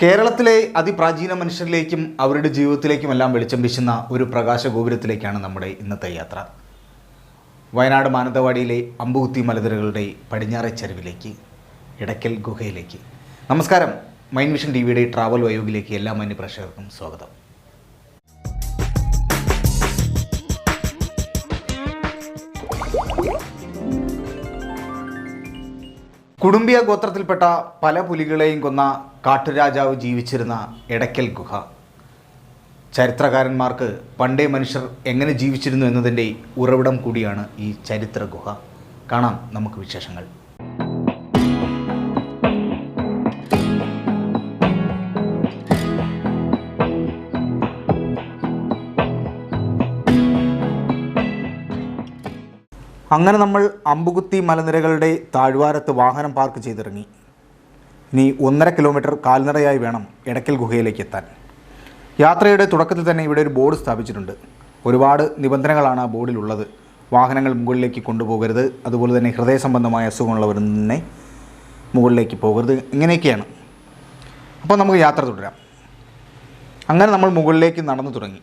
കേരളത്തിലെ അതിപ്രാചീന മനുഷ്യരിലേക്കും അവരുടെ ജീവിതത്തിലേക്കും എല്ലാം വെളിച്ചം വീശുന്ന ഒരു പ്രകാശ ഗോപുരത്തിലേക്കാണ് നമ്മുടെ ഇന്നത്തെ യാത്ര. വയനാട് മാനന്തവാടിയിലെ അമ്പുകുത്തി മലനിരകളുടെ പടിഞ്ഞാറെ ചരിവിലേക്ക് ഇടയ്ക്കൽ ഗുഹയിലേക്ക്. നമസ്കാരം. മൈൻ മിഷൻ ടി വിയുടെ ട്രാവൽ വയോഗിലേക്ക് എല്ലാ മാന്യ പ്രേക്ഷകർക്കും സ്വാഗതം. കുടുംബിയ ഗോത്രത്തിൽപ്പെട്ട പല പുലികളെയും കൊന്ന കാട്ടുരാജാവ് ജീവിച്ചിരുന്ന എടയ്ക്കൽ ഗുഹ. ചരിത്രകാരന്മാർക്ക് പണ്ടേ മനുഷ്യർ എങ്ങനെ ജീവിച്ചിരുന്നു എന്നതിന്റെ ഉറവിടം കൂടിയാണ് ഈ ചരിത്ര ഗുഹ കാണാം നമുക്ക് വിശേഷങ്ങൾ. അങ്ങനെ നമ്മൾ അമ്പുകുത്തി മലനിരകളുടെ താഴ്വാരത്ത് വാഹനം പാർക്ക് ചെയ്തിറങ്ങി. ഇനി ഒന്നര കിലോമീറ്റർ കാൽനടയായി വേണം എടക്കൽ ഗുഹയിലേക്ക് എത്താൻ. യാത്രയുടെ തുടക്കത്തിൽ തന്നെ ഇവിടെ ഒരു ബോർഡ് സ്ഥാപിച്ചിട്ടുണ്ട്. ഒരുപാട് നിബന്ധനകളാണ് ആ ബോർഡിലുള്ളത്. വാഹനങ്ങൾ മുകളിലേക്ക് കൊണ്ടുപോകരുത്. അതുപോലെ തന്നെ ഹൃദയ സംബന്ധമായ അസുഖമുള്ളവർ തന്നെ മുകളിലേക്ക് പോകരുത്. ഇങ്ങനെയൊക്കെയാണ്. അപ്പോൾ നമുക്ക് യാത്ര തുടരാം. അങ്ങനെ നമ്മൾ മുകളിലേക്ക് നടന്നു തുടങ്ങി.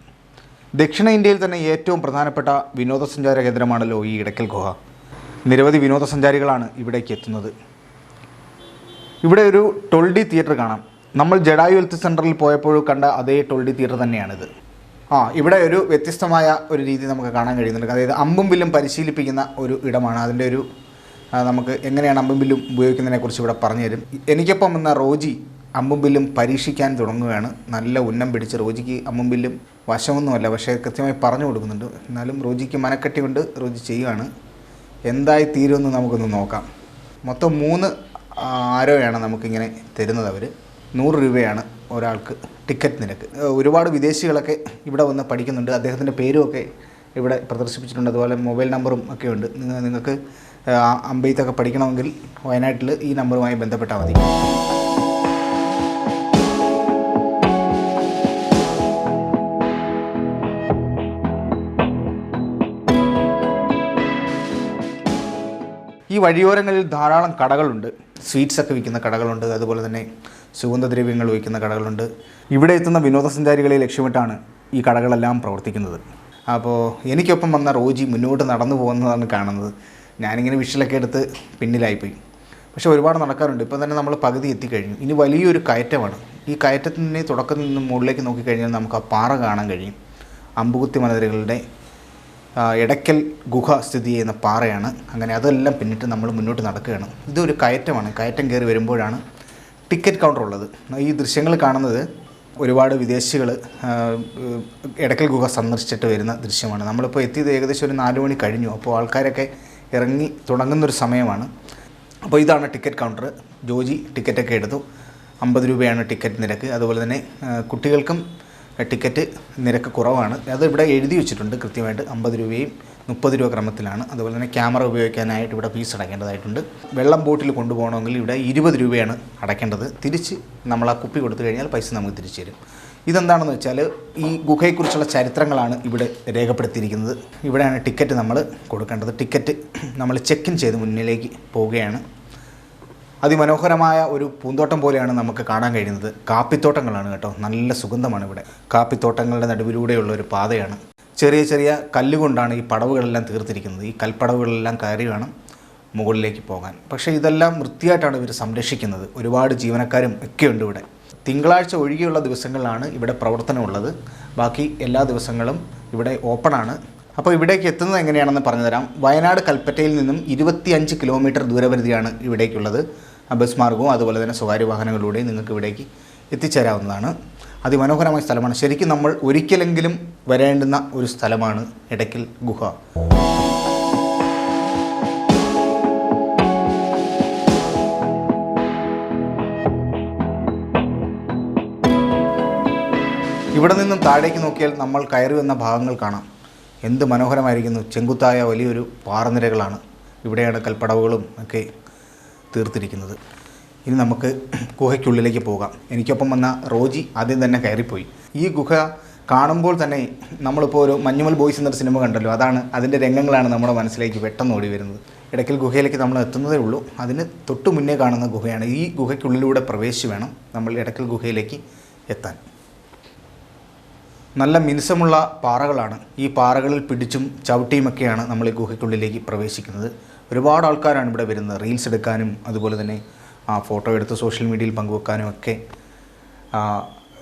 ദക്ഷിണ ഇന്ത്യയിൽ തന്നെ ഏറ്റവും പ്രധാനപ്പെട്ട വിനോദസഞ്ചാര കേന്ദ്രമാണല്ലോ ഈ ഇടയ്ക്കൽ ഗുഹ. നിരവധി വിനോദസഞ്ചാരികളാണ് ഇവിടേക്ക് എത്തുന്നത്. ഇവിടെ ഒരു ടൊൾഡി തിയേറ്റർ കാണാം. നമ്മൾ ജഡായു ഹെൽത്ത് സെന്ററിൽ പോയപ്പോൾ കണ്ട അതേ ടൊൾഡി തിയേറ്റർ തന്നെയാണിത്. ആ ഇവിടെ ഒരു വ്യത്യസ്തമായ ഒരു രീതി നമുക്ക് കാണാൻ കഴിയുന്നുണ്ട്. അതായത് അമ്പും വില്ലും പരിശീലിപ്പിക്കുന്ന ഒരു ഇടമാണ്. അതിന്റെ ഒരു നമുക്ക് എങ്ങനെയാണ് അമ്പും വില്ലും ഉപയോഗിക്കുന്നതിനെക്കുറിച്ച് ഇവിടെ പറഞ്ഞു തരും. എനിക്കൊപ്പം വന്ന റോജി അമ്പും വില്ലും പരീക്ഷിക്കാൻ തുടങ്ങുകയാണ്. നല്ല ഉന്നം പിടിച്ച് റോജിക്ക് അമ്പും വില്ലും വശമൊന്നുമല്ല പക്ഷേ കൃത്യമായി പറഞ്ഞു കൊടുക്കുന്നുണ്ട്. എന്നാലും റോജിക്ക് മനക്കെട്ടി കൊണ്ട് റോജി ചെയ്യുകയാണ് എന്തായി തീരുമെന്ന് നമുക്കൊന്ന് നോക്കാം. മൊത്തം മൂന്ന് ആരോയാണ് നമുക്കിങ്ങനെ തരുന്നത് അവർ നൂറ് രൂപയാണ് ഒരാൾക്ക് ടിക്കറ്റ് നിരക്ക്. ഒരുപാട് വിദേശികളൊക്കെ ഇവിടെ വന്ന് പഠിക്കുന്നുണ്ട്. അദ്ദേഹത്തിന്റെ പേരുമൊക്കെ ഇവിടെ പ്രദർശിപ്പിച്ചിട്ടുണ്ട്. അതുപോലെ മൊബൈൽ നമ്പറും ഒക്കെ ഉണ്ട്. നിങ്ങൾക്ക് അമ്പെയ്ത്തൊക്കെ പഠിക്കണമെങ്കിൽ വയനാട്ടിൽ ഈ നമ്പറുമായി ബന്ധപ്പെട്ടാൽ മതി. ഈ വഴിയോരങ്ങളിൽ ധാരാളം കടകളുണ്ട്. സ്വീറ്റ്സ് ഒക്കെ വിൽക്കുന്ന കടകളുണ്ട്. അതുപോലെ തന്നെ സുഗന്ധദ്രവ്യങ്ങൾ വിൽക്കുന്ന കടകളുണ്ട്. ഇവിടെ എത്തുന്ന വിനോദസഞ്ചാരികളെ ലക്ഷ്യമിട്ടാണ് ഈ കടകളെല്ലാം പ്രവർത്തിക്കുന്നത്. അപ്പോൾ എനിക്കൊപ്പം വന്ന റോജി മുന്നോട്ട് നടന്നു പോകുന്നതാണ് കാണുന്നത്. ഞാനിങ്ങനെ വിഷലൊക്കെ എടുത്ത് പിന്നിലായിപ്പോയി. പക്ഷേ ഒരുപാട് നടക്കാറുണ്ട്. ഇപ്പോൾ തന്നെ നമ്മൾ പകുതി എത്തിക്കഴിഞ്ഞു. ഇനി വലിയൊരു കയറ്റമാണ്. ഈ കയറ്റത്തിന്റെ തുടക്കത്തിൽ നിന്ന് മുകളിലേക്ക് നോക്കിക്കഴിഞ്ഞാൽ നമുക്ക് ആ പാറ കാണാൻ കഴിയും. അമ്പുകുത്തി മലനിരകളുടെ ആ, എടയ്ക്കൽ ഗുഹ സ്ഥിതി ചെയ്യുന്ന പാറയാണ്. അങ്ങനെ അതെല്ലാം പിന്നിട്ട് നമ്മൾ മുന്നോട്ട് നടക്കുകയാണ്. ഇതൊരു കയറ്റമാണ്. കയറ്റം കയറി വരുമ്പോഴാണ് ടിക്കറ്റ് കൗണ്ടർ ഉള്ളത്. ഈ ദൃശ്യങ്ങൾ കാണുന്നത് ഒരുപാട് വിദേശികൾ എടക്കൽ ഗുഹ സന്ദർശിച്ചിട്ട് വരുന്ന ദൃശ്യമാണ്. നമ്മളിപ്പോൾ എത്തിയത് ഏകദേശം ഒരു നാല് മണി കഴിഞ്ഞു. അപ്പോൾ ആൾക്കാരൊക്കെ ഇറങ്ങി തുടങ്ങുന്നൊരു സമയമാണ്. അപ്പോൾ ഇതാണ് ടിക്കറ്റ് കൗണ്ടർ ജോജി ടിക്കറ്റൊക്കെ എടുത്തു. അമ്പത് രൂപയാണ് ടിക്കറ്റ് നിരക്ക്. അതുപോലെ തന്നെ കുട്ടികൾക്കും ടിക്കറ്റ് നിരക്ക് കുറവാണ്. അത് ഇവിടെ എഴുതി വെച്ചിട്ടുണ്ട് കൃത്യമായിട്ട് അമ്പത് രൂപയും മുപ്പത് രൂപ ക്രമത്തിലാണ്. അതുപോലെ തന്നെ ക്യാമറ ഉപയോഗിക്കാനായിട്ട് ഇവിടെ ഫീസ് അടയ്ക്കേണ്ടതായിട്ടുണ്ട്. വെള്ളം ബോട്ടിൽ കൊണ്ടുപോകണമെങ്കിൽ ഇവിടെ ഇരുപത് രൂപയാണ് അടയ്ക്കേണ്ടത്. തിരിച്ച് നമ്മൾ ആ കുപ്പി കൊടുത്തു കഴിഞ്ഞാൽ പൈസ നമുക്ക് തിരിച്ചു തരും. ഇതെന്താണെന്ന് വെച്ചാൽ ഈ ഗുഹയെക്കുറിച്ചുള്ള ചരിത്രങ്ങളാണ് ഇവിടെ രേഖപ്പെടുത്തിയിരിക്കുന്നത്. ഇവിടെയാണ് ടിക്കറ്റ് നമ്മൾ കൊടുക്കേണ്ടത്. ടിക്കറ്റ് നമ്മൾ ചെക്ക് ഇൻ ചെയ്ത് മുന്നിലേക്ക് പോവുകയാണ്. അതിമനോഹരമായ ഒരു പൂന്തോട്ടം പോലെയാണ് നമുക്ക് കാണാൻ കഴിയുന്നത്. കാപ്പിത്തോട്ടങ്ങളാണ് കേട്ടോ. നല്ല സുഗന്ധമാണ് ഇവിടെ. കാപ്പിത്തോട്ടങ്ങളുടെ നടുവിലൂടെയുള്ള ഒരു പാതയാണ്. ചെറിയ ചെറിയ കല്ലുകൊണ്ടാണ് ഈ പടവുകളെല്ലാം തീർത്തിരിക്കുന്നത്. ഈ കൽപ്പടവുകളെല്ലാം കയറി വേണം മുകളിലേക്ക് പോകാൻ. പക്ഷേ ഇതെല്ലാം വൃത്തിയായിട്ടാണ് ഇവർ സംരക്ഷിക്കുന്നത്. ഒരുപാട് ജീവനക്കാരും ഒക്കെയുണ്ട് ഇവിടെ. തിങ്കളാഴ്ച ഒഴികെയുള്ള ദിവസങ്ങളിലാണ് ഇവിടെ പ്രവർത്തനമുള്ളത്. ബാക്കി എല്ലാ ദിവസങ്ങളും ഇവിടെ ഓപ്പണാണ് അപ്പോൾ ഇവിടേക്ക് എത്തുന്നത് എങ്ങനെയാണെന്ന് പറഞ്ഞുതരാം. വയനാട് കൽപ്പറ്റയിൽ നിന്നും ഇരുപത്തിയഞ്ച് കിലോമീറ്റർ ദൂരപരിധിയാണ് ഇവിടേക്കുള്ളത്. ബസ് മാർഗവും അതുപോലെ തന്നെ സ്വകാര്യ വാഹനങ്ങളിലൂടെയും നിങ്ങൾക്ക് ഇവിടേക്ക് എത്തിച്ചേരാവുന്നതാണ്. അതിമനോഹരമായ സ്ഥലമാണ്. ശരിക്കും നമ്മൾ ഒരിക്കലെങ്കിലും വരേണ്ടുന്ന ഒരു സ്ഥലമാണ് ഇടയ്ക്കൽ ഗുഹ. ഇവിടെ നിന്നും താഴേക്ക് നോക്കിയാൽ നമ്മൾ കയറി വന്ന ഭാഗങ്ങൾ കാണാം. എന്ത് മനോഹരമായിരിക്കുന്നു. ചെങ്കുത്തായ വലിയൊരു പാറനിരകളാണ്. ഇവിടെയാണ് കൽപ്പടവുകളും ഒക്കെ തീർത്തിരിക്കുന്നത്. ഇനി നമുക്ക് ഗുഹയ്ക്കുള്ളിലേക്ക് പോകാം. എനിക്കൊപ്പം വന്ന റോജി ആദ്യം തന്നെ കയറിപ്പോയി. ഈ ഗുഹ കാണുമ്പോൾ തന്നെ നമ്മളിപ്പോൾ ഒരു മഞ്ഞുമൽ ബോയ്സ് എന്നൊരു സിനിമ കണ്ടല്ലോ. അതാണ് അതിന്റെ രംഗങ്ങളാണ് നമ്മുടെ മനസ്സിലേക്ക് പെട്ടെന്ന് ഓടി വരുന്നത്. ഇടയ്ക്കൽ ഗുഹയിലേക്ക് നമ്മൾ എത്തുന്നതേ ഉള്ളൂ. അതിന് തൊട്ട് മുന്നേ കാണുന്ന ഗുഹയാണ്. ഈ ഗുഹയ്ക്കുള്ളിലൂടെ പ്രവേശിച്ച് വേണം നമ്മൾ ഇടയ്ക്കൽ ഗുഹയിലേക്ക് എത്താൻ. നല്ല മിനുസമുള്ള പാറകളാണ്. ഈ പാറകളിൽ പിടിച്ചും ചവിട്ടിയുമൊക്കെയാണ് നമ്മൾ ഈ ഗുഹയ്ക്കുള്ളിലേക്ക് പ്രവേശിക്കുന്നത്. ഒരുപാട് ആൾക്കാരാണ് ഇവിടെ വരുന്നത്. റീൽസ് എടുക്കാനും അതുപോലെ തന്നെ ആ ഫോട്ടോ എടുത്ത് സോഷ്യൽ മീഡിയയിൽ പങ്കുവെക്കാനും ഒക്കെ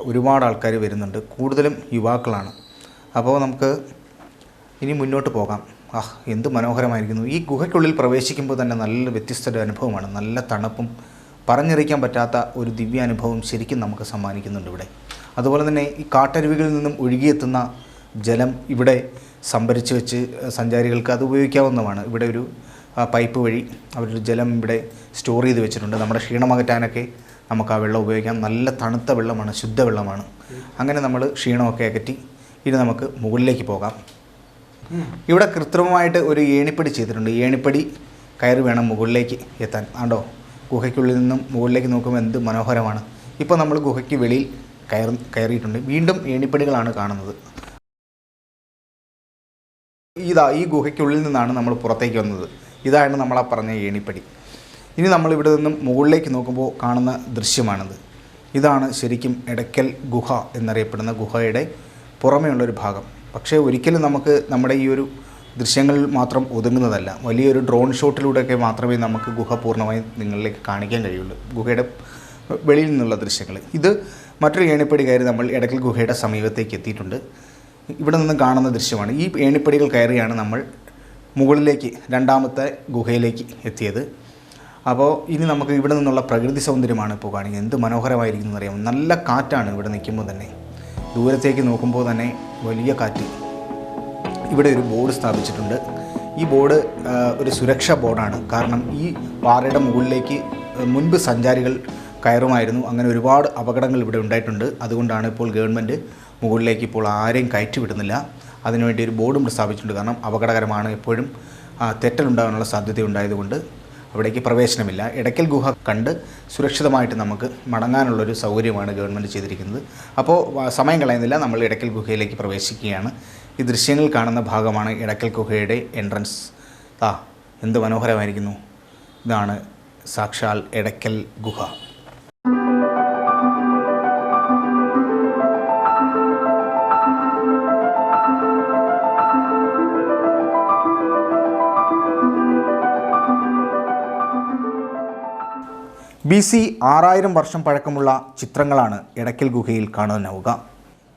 ഒരുപാട് ആൾക്കാർ വരുന്നുണ്ട്. കൂടുതലും യുവാക്കളാണ്. അപ്പോൾ നമുക്ക് ഇനി മുന്നോട്ട് പോകാം. ആ എന്ത് മനോഹരമായിരിക്കുന്നു. ഈ ഗുഹയ്ക്കുള്ളിൽ പ്രവേശിക്കുമ്പോൾ തന്നെ നല്ല വ്യത്യസ്ത അനുഭവമാണ്. നല്ല തണുപ്പും പറഞ്ഞറിയിക്കാൻ പറ്റാത്ത ഒരു ദിവ്യാനുഭവം ശരിക്കും നമുക്ക് സമ്മാനിക്കുന്നുണ്ട് ഇവിടെ. അതുപോലെ തന്നെ ഈ കാട്ടരുവികളിൽ നിന്നും ഒഴുകിയെത്തുന്ന ജലം ഇവിടെ സംഭരിച്ച് വെച്ച് സഞ്ചാരികൾക്ക് അത് ഉപയോഗിക്കാവുന്നതാണ്. ഇവിടെ ഒരു പൈപ്പ് വഴി അവർ ജലം ഇവിടെ സ്റ്റോർ ചെയ്ത് വെച്ചിട്ടുണ്ട്. നമ്മുടെ ക്ഷീണമകറ്റാനൊക്കെ നമുക്ക് ആ വെള്ളം ഉപയോഗിക്കാം. നല്ല തണുത്ത വെള്ളമാണ് ശുദ്ധവെള്ളമാണ് അങ്ങനെ നമ്മൾ ക്ഷീണമൊക്കെ അകറ്റി ഇനി നമുക്ക് മുകളിലേക്ക് പോകാം. ഇവിടെ കൃത്രിമമായിട്ട് ഒരു ഏണിപ്പടി ചെയ്തിട്ടുണ്ട്. ഏണിപ്പടി കയറി വേണം മുകളിലേക്ക് എത്താൻ. ആണ്ടോ ഗുഹയ്ക്കുള്ളിൽ നിന്നും മുകളിലേക്ക് നോക്കുമ്പോൾ എന്ത് മനോഹരമാണ്. ഇപ്പോൾ നമ്മൾ ഗുഹയ്ക്ക് വെളിയിൽ കയറി കയറിയിട്ടുണ്ട്. വീണ്ടും ഏണിപ്പടികളാണ് കാണുന്നത്. ഇതാ ഈ ഗുഹയ്ക്കുള്ളിൽ നിന്നാണ് നമ്മൾ പുറത്തേക്ക് വന്നത്. ഇതാണ് നമ്മൾ ആ പറഞ്ഞ ഏണിപ്പടി. ഇനി നമ്മളിവിടെ നിന്നും മുകളിലേക്ക് നോക്കുമ്പോൾ കാണുന്ന ദൃശ്യമാണിത്. ഇതാണ് ശരിക്കും എടയ്ക്കൽ ഗുഹ എന്നറിയപ്പെടുന്ന ഗുഹയുടെ പുറമെയുള്ളൊരു ഭാഗം. പക്ഷേ ഒരിക്കലും നമുക്ക് നമ്മുടെ ഈ ഒരു ദൃശ്യങ്ങളിൽ മാത്രം ഒതുങ്ങുന്നതല്ല. വലിയൊരു ഡ്രോൺ ഷോട്ടിലൂടെയൊക്കെ മാത്രമേ നമുക്ക് ഗുഹ പൂർണമായും നിങ്ങളിലേക്ക് കാണിക്കാൻ കഴിയുള്ളൂ. ഗുഹയുടെ വെളിയിൽ നിന്നുള്ള ദൃശ്യങ്ങൾ. ഇത് മറ്റൊരു ഏണിപ്പടി കയറി നമ്മൾ എടക്കൽ ഗുഹയുടെ സമീപത്തേക്ക് എത്തിയിട്ടുണ്ട്. ഇവിടെ നിന്ന് കാണുന്ന ദൃശ്യമാണ്. ഈ ഏണിപ്പടികൾ കയറിയാണ് നമ്മൾ മുകളിലേക്ക് രണ്ടാമത്തെ ഗുഹയിലേക്ക് എത്തിയത്. അപ്പോൾ ഇനി നമുക്ക് ഇവിടെ നിന്നുള്ള പ്രകൃതി സൗന്ദര്യമാണ് ഇപ്പോൾ കാണിക്കുന്നത്. എന്ത് മനോഹരമായിരിക്കുന്നു അറിയാം നല്ല കാറ്റാണ് ഇവിടെ നിൽക്കുമ്പോൾ തന്നെ. ദൂരത്തേക്ക് നോക്കുമ്പോൾ തന്നെ വലിയ കാറ്റ്. ഇവിടെ ഒരു ബോർഡ് സ്ഥാപിച്ചിട്ടുണ്ട്. ഈ ബോർഡ് ഒരു സുരക്ഷാ ബോർഡാണ്. കാരണം ഈ പാറയുടെ മുകളിലേക്ക് മുൻപ് സഞ്ചാരികൾ കയറുമായിരുന്നു. അങ്ങനെ ഒരുപാട് അപകടങ്ങൾ ഇവിടെ ഉണ്ടായിട്ടുണ്ട്. അതുകൊണ്ടാണ് ഇപ്പോൾ ഗവൺമെന്റ് മുകളിലേക്ക് ഇപ്പോൾ ആരെയും കയറ്റി വിടുന്നില്ല അതിനുവേണ്ടി ഒരു ബോർഡും സ്ഥാപിച്ചിട്ടുണ്ട്. കാരണം അപകടകരമാണ് എപ്പോഴും തെറ്റലുണ്ടാകാനുള്ള സാധ്യത ഉണ്ടായതുകൊണ്ട് അവിടേക്ക് പ്രവേശനമില്ല. ഇടയ്ക്കൽ ഗുഹ കണ്ട് സുരക്ഷിതമായിട്ട് നമുക്ക് മടങ്ങാനുള്ളൊരു സൗകര്യമാണ് ഗവൺമെന്റ് ചെയ്തിരിക്കുന്നത്. അപ്പോൾ സമയം കളയുന്നില്ല. നമ്മൾ ഇടയ്ക്കൽ ഗുഹയിലേക്ക് പ്രവേശിക്കുകയാണ്. ഈ ദൃശ്യങ്ങൾ കാണുന്ന ഭാഗമാണ് ഇടയ്ക്കൽ ഗുഹയുടെ എൻട്രൻസ് ആ എന്ത് മനോഹരമായിരിക്കുന്നു. ഇതാണ് സാക്ഷാൽ ഇടയ്ക്കൽ ഗുഹ. ബി സി ആറായിരം വർഷം പഴക്കമുള്ള ചിത്രങ്ങളാണ് എടക്കൽ ഗുഹയിൽ കാണാനാവുക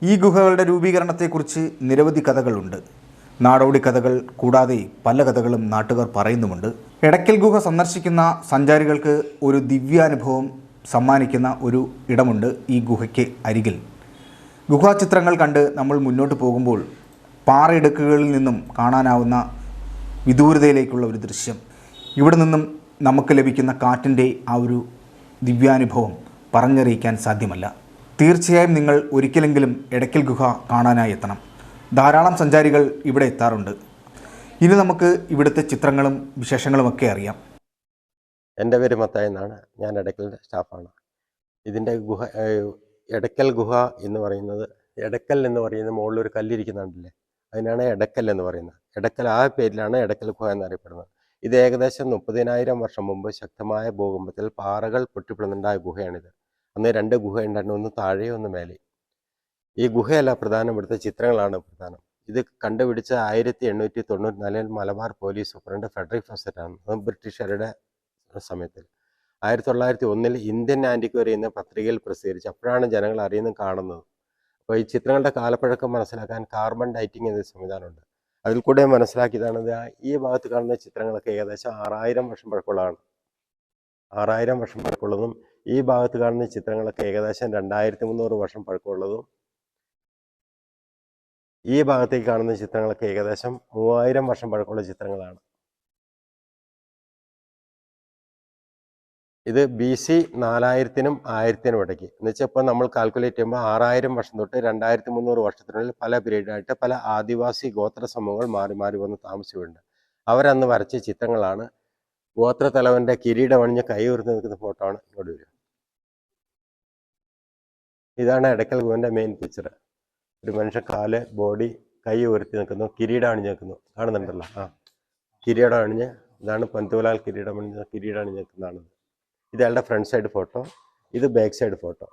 ഈ ഗുഹകളുടെ രൂപീകരണത്തെക്കുറിച്ച് നിരവധി കഥകളുണ്ട്. നാടോടി കഥകൾ കൂടാതെ പല കഥകളും നാട്ടുകാർ പറയുന്നുമുണ്ട്. എടക്കൽ ഗുഹ സന്ദർശിക്കുന്ന സഞ്ചാരികൾക്ക് ഒരു ദിവ്യാനുഭവം സമ്മാനിക്കുന്ന ഒരു ഇടമുണ്ട് ഈ ഗുഹയ്ക്ക് അരികിൽ. ഗുഹാചിത്രങ്ങൾ കണ്ട് നമ്മൾ മുന്നോട്ട് പോകുമ്പോൾ പാറയിടുക്കുകളിൽ നിന്നും കാണാനാവുന്ന വിദൂരതയിലേക്കുള്ള ഒരു ദൃശ്യം. ഇവിടെ നിന്നും നമുക്ക് ലഭിക്കുന്ന കാറ്റിന്റെ ആ ഒരു ദിവ്യാനുഭവം പറഞ്ഞറിയിക്കാൻ സാധ്യമല്ല. തീർച്ചയായും നിങ്ങൾ ഒരിക്കലെങ്കിലും എടയ്ക്കൽ ഗുഹ കാണാനായി എത്തണം. ധാരാളം സഞ്ചാരികൾ ഇവിടെ എത്താറുണ്ട്. ഇനി നമുക്ക് ഇവിടുത്തെ ചിത്രങ്ങളും വിശേഷങ്ങളുമൊക്കെ അറിയാം. എന്റെ പേര് മത്തായി എന്നാണ്. ഞാൻ എടക്കലിന്റെ സ്റ്റാഫാണ്. ഇതിന്റെ ഗുഹ ഏഹ് എടക്കൽ ഗുഹ എന്ന് പറയുന്നത് എടക്കൽ എന്ന് പറയുന്ന മുകളിൽ ഒരു കല്ലിരിക്കുന്നുണ്ടല്ലേ അതിനാണ് എടക്കൽ എന്ന് പറയുന്നത്. എടക്കൽ ആ പേരിലാണ് എടക്കൽ ഗുഹ എന്നറിയപ്പെടുന്നത്. ഇത് ഏകദേശം മുപ്പതിനായിരം വർഷം മുമ്പ് ശക്തമായ ഭൂകമ്പത്തിൽ പാറകൾ പൊട്ടിപ്പിളന്നുണ്ടായ ഗുഹയാണിത്. അന്ന് രണ്ട് ഗുഹ ഉണ്ടായിരുന്നു ഒന്ന് താഴെ ഒന്ന് മേലെ ഈ ഗുഹയല്ല പ്രധാനം ഇവിടുത്തെ ചിത്രങ്ങളാണ് പ്രധാനം. ഇത് കണ്ടുപിടിച്ച ആയിരത്തി എണ്ണൂറ്റി തൊണ്ണൂറ്റി നാലിൽ മലബാർ പോലീസ് സൂപ്രണ്ട് ഫെഡറിക് ഫസറ്റാണ് അത് ബ്രിട്ടീഷുകാരുടെ സമയത്തിൽ. ആയിരത്തി തൊള്ളായിരത്തി ഒന്നിൽ ഇന്ത്യൻ ആന്റിക്വറി എന്ന പത്രികയിൽ പ്രസിദ്ധീകരിച്ചു. അപ്പോഴാണ് ജനങ്ങൾ അറിയുന്നത് കാണുന്നത്. അപ്പോൾ ഈ ചിത്രങ്ങളുടെ കാലപ്പഴക്കം മനസ്സിലാക്കാൻ കാർബൺ ഡൈറ്റിംഗ് എന്ന സംവിധാനമുണ്ട്. അതിൽ കൂടെ മനസ്സിലാക്കിയതാണ് ഈ ഭാഗത്ത് കാണുന്ന ചിത്രങ്ങളൊക്കെ ഏകദേശം ആറായിരം വർഷം പഴക്കമുള്ളതാണ്. ആറായിരം വർഷം പഴക്കമുള്ളതും ഈ ഭാഗത്ത് കാണുന്ന ചിത്രങ്ങളൊക്കെ ഏകദേശം രണ്ടായിരത്തി മുന്നൂറ് വർഷം പഴക്കമുള്ളതും ഈ ഭാഗത്തേക്ക് കാണുന്ന ചിത്രങ്ങളൊക്കെ ഏകദേശം മൂവായിരം വർഷം പഴക്കമുള്ള ചിത്രങ്ങളാണ്. ഇത് ബി സി നാലായിരത്തിനും ആയിരത്തിനും ഇടയ്ക്ക്. എന്ന് വെച്ചാൽ ഇപ്പോൾ നമ്മൾ കാൽക്കുലേറ്റ് ചെയ്യുമ്പോൾ ആറായിരം വർഷം തൊട്ട് രണ്ടായിരത്തി മുന്നൂറ് വർഷത്തിനുള്ളിൽ പല പീരീഡായിട്ട് പല ആദിവാസി ഗോത്ര സമൂഹങ്ങൾ മാറി മാറി വന്ന് താമസിച്ചിട്ടുണ്ട്. അവരന്ന് വരച്ച ചിത്രങ്ങളാണ്. ഗോത്ര തലവന്റെ കിരീടം അണിഞ്ഞ് കൈ ഉയർത്തി നിൽക്കുന്ന ഫോട്ടോ ആണ് ഇങ്ങോട്ട് വരിക. ഇതാണ് എടക്കൽ ഗുഹന്റെ മെയിൻ പിക്ചർ ഒരു മനുഷ്യ കാൽ ബോഡി കൈ ഉയർത്തി നിൽക്കുന്നു കിരീടം അണിഞ്ഞ് നിൽക്കുന്നു. കാണുന്നുണ്ടല്ലോ. ആ. കിരീടം അണിഞ്ഞ് ഇതാണ് പന്തുലാൽ കിരീടം അണിഞ്ഞ് നിൽക്കുന്നതാണ് ഇത് അയാളുടെ ഫ്രണ്ട് സൈഡ് ഫോട്ടോ ഇത് ബാക്ക് സൈഡ് ഫോട്ടോ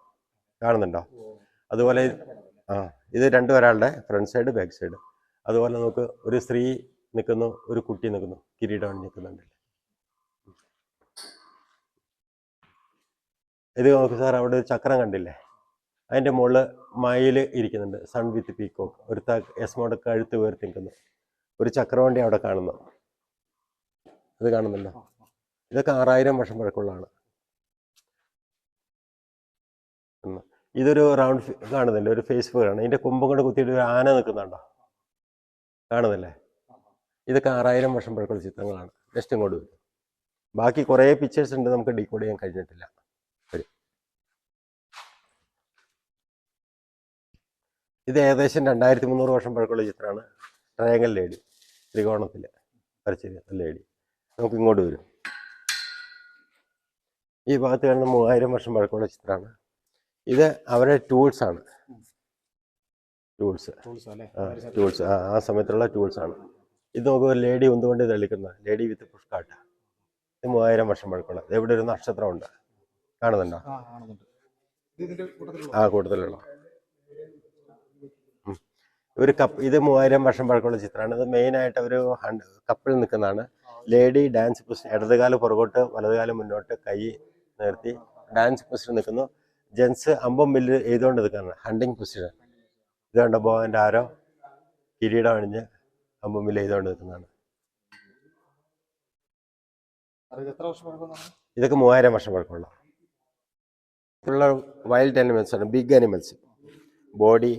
കാണുന്നുണ്ടോ? അതുപോലെ ആ ഇത് രണ്ടു ഒരാളുടെ ഫ്രണ്ട് സൈഡ് ബാക്ക് സൈഡ് അതുപോലെ നമുക്ക് ഒരു സ്ത്രീ നിൽക്കുന്നു ഒരു കുട്ടി നിൽക്കുന്നു കിരീടം നിൽക്കുന്നുണ്ട് ഇത് നോക്ക് സാർ അവിടെ ഒരു ചക്രം കണ്ടില്ലേ? അതിന്റെ മുകളിൽ മയിൽ ഇരിക്കുന്നുണ്ട് സൺ വിത്ത് പീക്കോക്ക് ഒരു എസ്മോടെ കഴുത്ത് ഉയർത്തി നിൽക്കുന്നു. ഒരു ചക്രവണ്ടി അവിടെ കാണുന്നു. അത് കാണുന്നുണ്ടോ? ഇതൊക്കെ ആറായിരം വർഷം പഴക്കമുള്ളതാണ് ഒന്ന്. ഇതൊരു റൗണ്ട് കാണുന്നില്ല? ഒരു ഫേസ് ആണ്. ഇതിന്റെ കൊമ്പും കൊണ്ട് കുത്തിയിട്ട് ഒരു ആന നിൽക്കുന്നുണ്ടോ? കാണുന്നില്ലേ? ഇതൊക്കെ ആറായിരം വർഷം പഴക്കമുള്ള ചിത്രങ്ങളാണ്. ജസ്റ്റ് ഇങ്ങോട്ട് വരും. ബാക്കി കുറേ പിക്ചേഴ്സ് ഉണ്ട് നമുക്ക് ഡീകോഡ് ചെയ്യാൻ കഴിഞ്ഞിട്ടില്ല. ഇത് ഏകദേശം രണ്ടായിരത്തി മുന്നൂറ് വർഷം പഴക്കമുള്ള ചിത്രമാണ്. ട്രയാങ്കൽ ലേഡി ത്രികോണത്തിൽ വരച്ചിരിക്കുന്ന ലേഡി നമുക്ക് ഇങ്ങോട്ട് വരും. ഈ ഭാഗത്ത് കാണുന്ന മൂവായിരം വർഷം പഴക്കമുള്ള ചിത്രമാണ്. ഇത് അവരുടെ ടൂൾസ് ആണ്. ടൂൾസ് ടൂൾസ് ആ ആ സമയത്തുള്ള ടൂൾസ് ആണ്. ഇത് നോക്കുക ഒരു ലേഡി ഒന്നുകൊണ്ട് തെളിക്കുന്ന ലേഡി വിത്ത് പുഷ്കാട്ട് ഇത് മൂവായിരം വർഷം പഴക്കമുള്ള. ഇവിടെ ഒരു നക്ഷത്രമുണ്ട്? കാണുന്നുണ്ടോ? ആ കൂട്ടത്തിലുള്ള. ഒരു കപ്പ് ഇത് മൂവായിരം വർഷം പഴക്കമുള്ള ചിത്രമാണ്. ഇത് മെയിൻ ആയിട്ട് ഒരു കപ്പിൽ നിൽക്കുന്നതാണ്. ലേഡി ഡാൻസ് പൊസിഷൻ ഇടതുകാൽ പുറകോട്ട് വലതുകാൽ മുന്നോട്ട് കൈ നിർത്തി ഡാൻസ് പൊസിഷൻ നിൽക്കുന്നു. ജെൻസ് അമ്പം മില്ല് എഴുതുകൊണ്ട് നിൽക്കുകയാണ് ഹണ്ടിങ് പൊസിഷൻ ഇത് കണ്ടപ്പോൾ എന്റെ ആരോ കിരീടം അണിഞ്ഞ് അമ്പം മില്ല് എഴുതുകൊണ്ട് നിൽക്കുന്നതാണ് ഇതൊക്കെ മൂവായിരം വർഷം പഴക്കമുള്ള ഉള്ള വൈൽഡ് അനിമൽസ് ആണ്. ബിഗ് അനിമൽസ് ബോഡി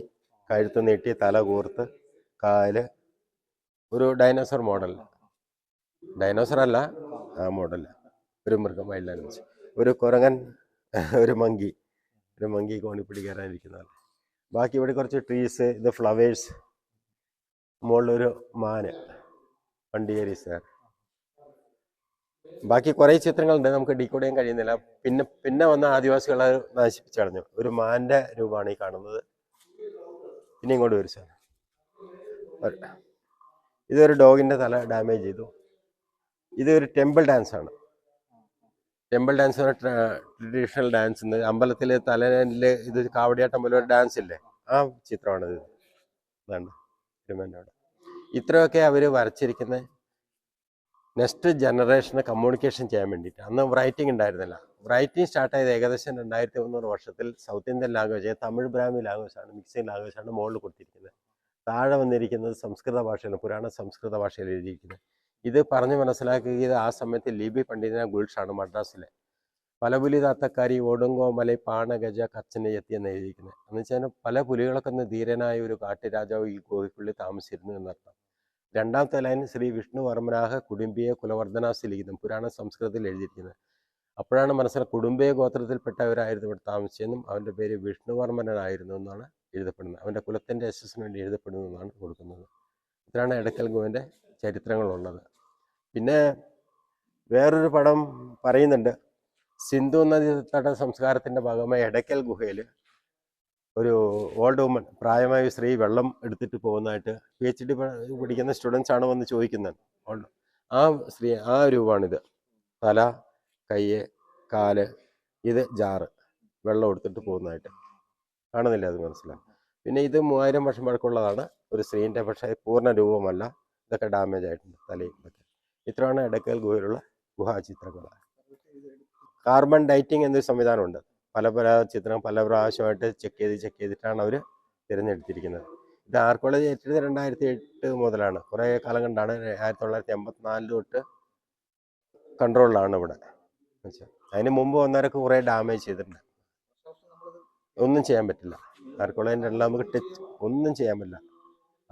കഴുത്ത് നീട്ടി തല കൂർത്ത് കാൽ. ഒരു ഡൈനോസർ മോഡൽ ഡൈനോസർ അല്ല ആ മോഡൽ ഒരു മൃഗം വൈൽഡ് അനിമൽസ് ഒരു കുരങ്ങൻ ഒരു മങ്കി ഒരു മങ്കി കോണിപ്പിടി കയറാനിരിക്കുന്നതാണ് ബാക്കി ഇവിടെ കുറച്ച് ട്രീസ് ഇത് ഫ്ലവേഴ്സ് മുകളിലൊരു മാന് വണ്ടിയേരി സാർ ബാക്കി കുറേ ചിത്രങ്ങളുണ്ട് നമുക്ക് ഡീക്കോഡ് ചെയ്യാൻ കഴിയുന്നില്ല. പിന്നെ പിന്നെ വന്ന ആദിവാസികളെ നശിപ്പിച്ചു കളഞ്ഞു ഒരു മാന്റെ രൂപമാണ് ഈ കാണുന്നത്. പിന്നെ ഇങ്ങോട്ട് വരും സാർ ഇതൊരു ഡോഗിന്റെ തല ഡാമേജ് ചെയ്തു. ഇതൊരു ടെമ്പിൾ ഡാൻസ് ആണ്. ടെമ്പിൾ ഡാൻസ് ട്രഡീഷണൽ ഡാൻസ് അമ്പലത്തിലെ തലേനിലെ ഇത് കാവടിയാട്ടം പോലെ ഒരു ഡാൻസ് ഇല്ലേ? ആ ചിത്രമാണ് ഇത് ഇതാണ് തിരുമേനോട് ഇത്രയൊക്കെ അവർ വരച്ചിരിക്കുന്നത് നെക്സ്റ്റ് ജനറേഷന് കമ്മ്യൂണിക്കേഷൻ ചെയ്യാൻ വേണ്ടിയിട്ട്. അന്ന് റൈറ്റിംഗ് ഉണ്ടായിരുന്നില്ല. റൈറ്റിംഗ് സ്റ്റാർട്ട് ചെയ്ത് ഏകദേശം രണ്ടായിരത്തി മുന്നൂറ് വർഷത്തിൽ South Indian language Tamil Brahmi ലാംഗ്വേജാണ് മിക്സിംഗ് ലാംഗ്വേജ് ആണ് മുകളിൽ കൊടുത്തിരിക്കുന്നത് താഴെ വന്നിരിക്കുന്നത് സംസ്കൃത ഭാഷയാണ് പുരാണ സംസ്കൃത ഭാഷയിൽ എഴുതിയിരിക്കുന്നത് ഇത് പറഞ്ഞ് മനസ്സിലാക്കിയത് ആ സമയത്ത് ലിബി പണ്ഡിതന ഗുൾഷാണ് മദ്രാസിലെ. പലപുലി താത്തക്കാരി ഓടുങ്കോ മലൈ പാണ ഗജ കച്ചനെ എത്തി എന്ന് എഴുതിയിരിക്കുന്നത് എന്ന് വെച്ചാൽ പല പുലികളൊക്കെ ധീരനായ ഒരു കാട്ടുരാജാവ് ഈ ഗോഹിക്കുള്ളിൽ താമസിച്ചിരുന്നു എന്നർത്ഥം. രണ്ടാമത്തെ ലൈൻ ശ്രീ വിഷ്ണു വർമ്മനാഹ കുടുംബിയെ കുലവർദ്ധനാസി ലിഖിതം പുരാണ സംസ്കൃതത്തിൽ എഴുതിയിരിക്കുന്നത് അപ്പോഴാണ് മനസ്സിലെ കുടുംബിയ ഗോത്രത്തിൽപ്പെട്ടവരായിരുന്നു ഇവിടെ താമസിച്ചെന്നും അവന്റെ പേര് വിഷ്ണുവർമ്മനായിരുന്നു എന്നാണ് എഴുതപ്പെടുന്നത്. അവന്റെ കുലത്തിന്റെ യശസ്സിന് വേണ്ടി എഴുതപ്പെടുന്നു എന്നാണ് കൊടുക്കുന്നത്. ഇത്രയാണ് എടക്കൽ ഗുവന്റെ ചരിത്രങ്ങളുള്ളത്. പിന്നെ വേറൊരു പടം പറയുന്നുണ്ട്. സിന്ധു നദീതട സംസ്കാരത്തിന്റെ ഭാഗമായി എടക്കൽ ഗുഹയിൽ ഒരു ഓൾഡ് വുമൺ പ്രായമായ സ്ത്രീ വെള്ളം എടുത്തിട്ട് പോകുന്നതായിട്ട് പി എച്ച് ഡി പഠിക്കുന്ന സ്റ്റുഡൻസ് ആണ് വന്ന് ചോദിക്കുന്നത്. ഓൾഡ് ആ സ്ത്രീ ആ രൂപമാണിത്. തല കയ്യ് കാൽ ഇത് ജാറ് വെള്ളം എടുത്തിട്ട് പോകുന്നതായിട്ട്. കാണുന്നില്ല അത് മനസ്സിലാവും പിന്നെ ഇത് മൂവായിരം വർഷം പഴക്കമുള്ളതാണ്. ഒരു സ്ത്രീന്റെ പക്ഷേ പൂർണ രൂപമല്ല. ഇതൊക്കെ ഡാമേജ് ആയിട്ടുണ്ട് തലയും ഇതൊക്കെ. ഇത്രയാണ് എടക്കൽ ഗുഹയിലുള്ള ഗുഹാചിത്രങ്ങൾ കാർബൺ ഡൈറ്റിംഗ് എന്നൊരു സംവിധാനമുണ്ട്. പല പല ചിത്രങ്ങൾ പല പ്രാവശ്യമായിട്ട് ചെക്ക് ചെയ്ത് ചെക്ക് ചെയ്തിട്ടാണ് അവർ തിരഞ്ഞെടുത്തിരിക്കുന്നത്. ഇത് ആർക്കോളജി ഏറ്റെടുത്ത് രണ്ടായിരത്തി എട്ട് മുതലാണ്. കുറേ കാലം കണ്ടാണ് ആയിരത്തി തൊള്ളായിരത്തി എൺപത്തിനാലിൽ തൊട്ട് കൺട്രോളിലാണ് ഇവിടെ. അതിന് മുമ്പ് വന്നവരൊക്കെ കുറേ ഡാമേജ് ചെയ്തിട്ടുണ്ട്. ഒന്നും ചെയ്യാൻ പറ്റില്ല. ആർക്കോളജിന്റെ എല്ലാം നമുക്ക് ടച്ച് ഒന്നും ചെയ്യാൻ പറ്റില്ല.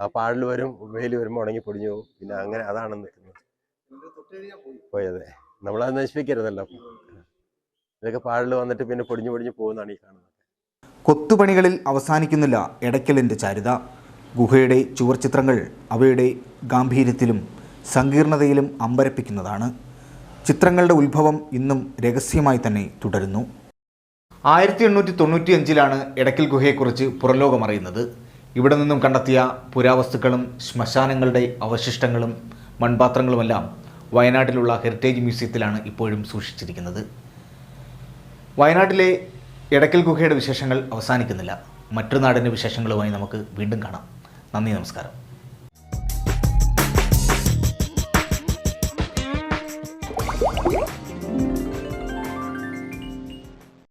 ആ പാടിൽ വരും വെയിൽ വരുമ്പോൾ ഉണങ്ങി പൊടിഞ്ഞു പോകും. പിന്നെ അങ്ങനെ അതാണ് നിൽക്കുന്നത്. പോയത്. നമ്മളത് നശിപ്പിക്കരുതല്ലോ. ഇതൊക്കെ പാടിൽ വന്നിട്ട് പിന്നെ പൊടിഞ്ഞു പൊടിഞ്ഞു പോകുന്നതാണ് ഈ കാണുന്നത്. കൊത്തുപണികളിൽ അവസാനിക്കുന്നില്ല എടയ്ക്കലിന്റെ ചരിത. ഗുഹയുടെ ചുവർച്ചിത്രങ്ങൾ അവയുടെ ഗാംഭീര്യത്തിലും സങ്കീർണതയിലും അമ്പരപ്പിക്കുന്നതാണ്. ചിത്രങ്ങളുടെ ഉത്ഭവം ഇന്നും രഹസ്യമായി തന്നെ തുടരുന്നു. ആയിരത്തി എണ്ണൂറ്റി തൊണ്ണൂറ്റി അഞ്ചിലാണ് എടക്കൽ ഗുഹയെക്കുറിച്ച് പുറലോകം അറിയുന്നത് ഇവിടെ നിന്നും കണ്ടെത്തിയ പുരാവസ്തുക്കളും ശ്മശാനങ്ങളുടെ അവശിഷ്ടങ്ങളും മൺപാത്രങ്ങളുമെല്ലാം വയനാട്ടിലുള്ള ഹെറിറ്റേജ് മ്യൂസിയത്തിലാണ് ഇപ്പോഴും സൂക്ഷിച്ചിരിക്കുന്നത്. വയനാട്ടിലെ എടക്കൽ ഗുഹയുടെ വിശേഷങ്ങൾ അവസാനിക്കുന്നില്ല. മറ്റു നാടിന്റെ വിശേഷങ്ങളുമായി നമുക്ക് വീണ്ടും കാണാം. നന്ദി നമസ്കാരം.